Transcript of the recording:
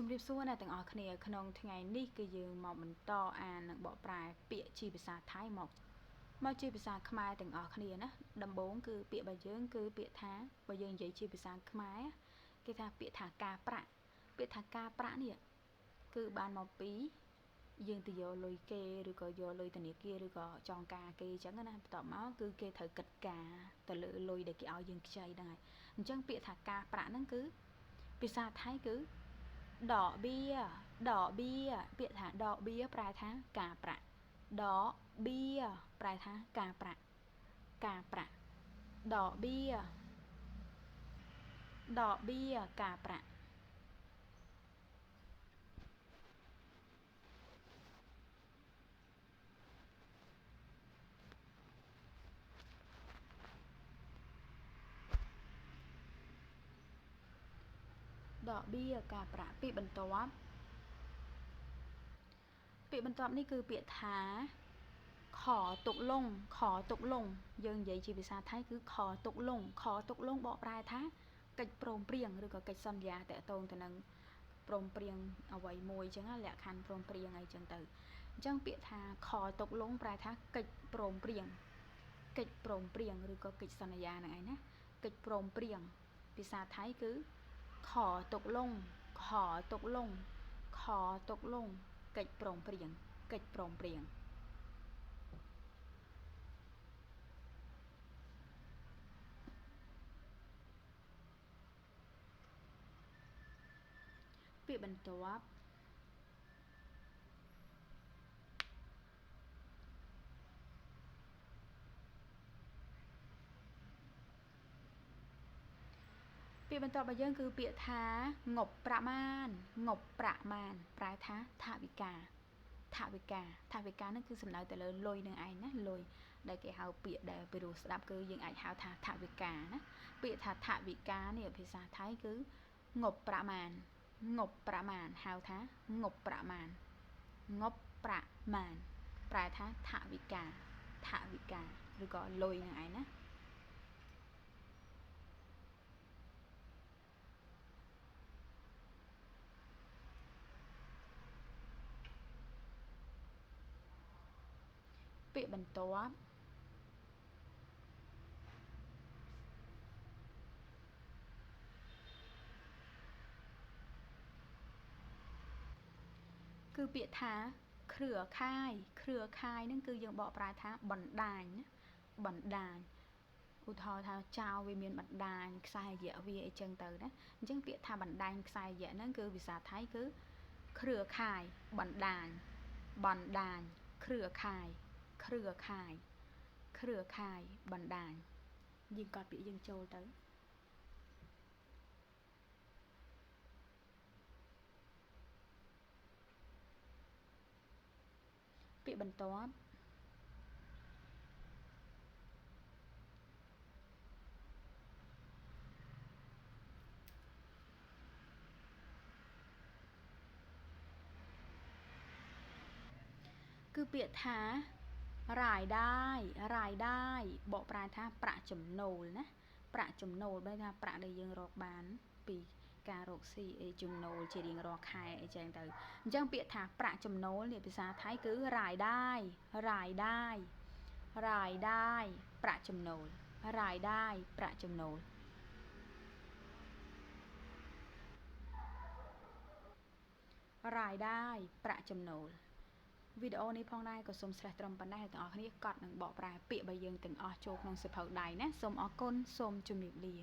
ជំរាបសួរអ្នកទាំងអស់គ្នាក្នុងថ្ងៃនេះគឺយើងមកបន្តអាននិងបកប្រែពាក្យជាភាសាថៃមកមកជាភាសាខ្មែរទាំងអស់គ្នាណាដំបូងគឺពាក្យរបស់យើងគឺពាក្យថាបើយើងនិយាយជាភាសាខ្មែរគេថាពាក្យថាការប្រាក់ពាក្យថាការប្រាក់នេះគឺបានមកពីយើងទៅយកលុយគេឬក៏យកលុយធនាគារឬក៏ចងការគេអញ្ចឹងណាបន្ទាប់មកគឺគេត្រូវកិត្តការទៅលើលុយដែលគេឲ្យយើងខ្ចីហ្នឹងហើយអញ្ចឹងពាក្យថាការប្រាក់ហ្នឹងគឺភាសាថៃគឺ ដកបៀដកបៀពាក្យថាដកបៀប្រែថាការប្រាក់ដកបៀប្រែថាការប្រាក់ការប្រាក់ដកបៀដកបៀការប្រាក់ ដកបៀការប្រាក់ពាក្យបន្ទាប់ពាក្យបន្ទាប់នេះគឺពាក្យថាខទុកលងខទុកលងយើងនិយាយជាភាសាថៃគឺខទុកលងខទុកលងបកប្រែថាកិច្ចព្រមព្រៀងឬក៏កិច្ចសន្យាតកតងទៅនឹងព្រមព្រៀងអ្វីមួយអញ្ចឹងលក្ខខណ្ឌព្រមព្រៀងអីចឹងទៅអញ្ចឹងពាក្យថាខទុកលងប្រែថាកិច្ចព្រមព្រៀងកិច្ចព្រមព្រៀងឬក៏កិច្ចសន្យាហ្នឹងឯងណាកិច្ចព្រមព្រៀងភាសាថៃគឺ ខទុកលងខទុកលងខទុកលងកិច្ចព្រមព្រៀងកិច្ចព្រមព្រៀងពាក្យបន្ទាប់ ពាក្យបន្ទាប់របស់យើងគឺពាក្យថាងប់ប្រមាណងប់ប្រមាណប្រែថាថវិកាថវិកាថវិកាហ្នឹងគឺសំដៅទៅលើលុយនឹងឯងណាលុយដែលគេហៅពាក្យដែលពីរោះស្ដាប់គឺយើងអាចហៅថាថវិកាណាពាក្យថាថវិកានេះភាសាថៃគឺងប់ប្រមាណងប់ប្រមាណហៅថាងប់ប្រមាណងប់ប្រមាណប្រែថាថវិកាថវិកាឬក៏លុយនឹងឯងណា ពាក្យបន្ទាប់គឺពាក្យថាគ្រឿខាយគ្រឿខាយហ្នឹងគឺយើងបកប្រែថាបណ្ដាញណាបណ្ដាញឧទាហរណ៍ថាចៅវាមានបណ្ដាញខ្សែរយៈវាអីចឹងទៅណាអញ្ចឹងពាក្យថាបណ្ដាញខ្សែរយៈហ្នឹងគឺភាសាថៃគឺគ្រឿខាយបណ្ដាញបណ្ដាញគ្រឿខាយ គ្រឿខាយគ្រឿខាយបណ្ដាញយើងកត់ពាក្យយើងចូលទៅពាក្យបន្ទាប់គឺពាក្យថា រ៉ាយได้រ៉ាយได้បកប្រែថាប្រាក់ចំណូលណាប្រាក់ចំណូលបែរថាប្រាក់ដែលយើងរកបានពីការរកស៊ីអីចំណូលជារៀងរាល់ខែអីចឹងទៅអញ្ចឹងពាក្យថាប្រាក់ចំណូលនេះភាសាថៃគឺរ៉ាយได้រ៉ាយได้រ៉ាយได้ប្រាក់ចំណូលរ៉ាយได้ប្រាក់ចំណូលរ៉ាយได้ប្រាក់ចំណូល វីដេអូនេះផងដែរក៏សូមស្រេះត្រឹមប៉ុណ្ណេះទាំងអស់គ្នាកត់នឹងបកប្រែពាក្យរបស់យើងទាំងអស់ចូលក្នុងសៀវភៅដៃណាសូមអរគុណសូមជម្រាបលា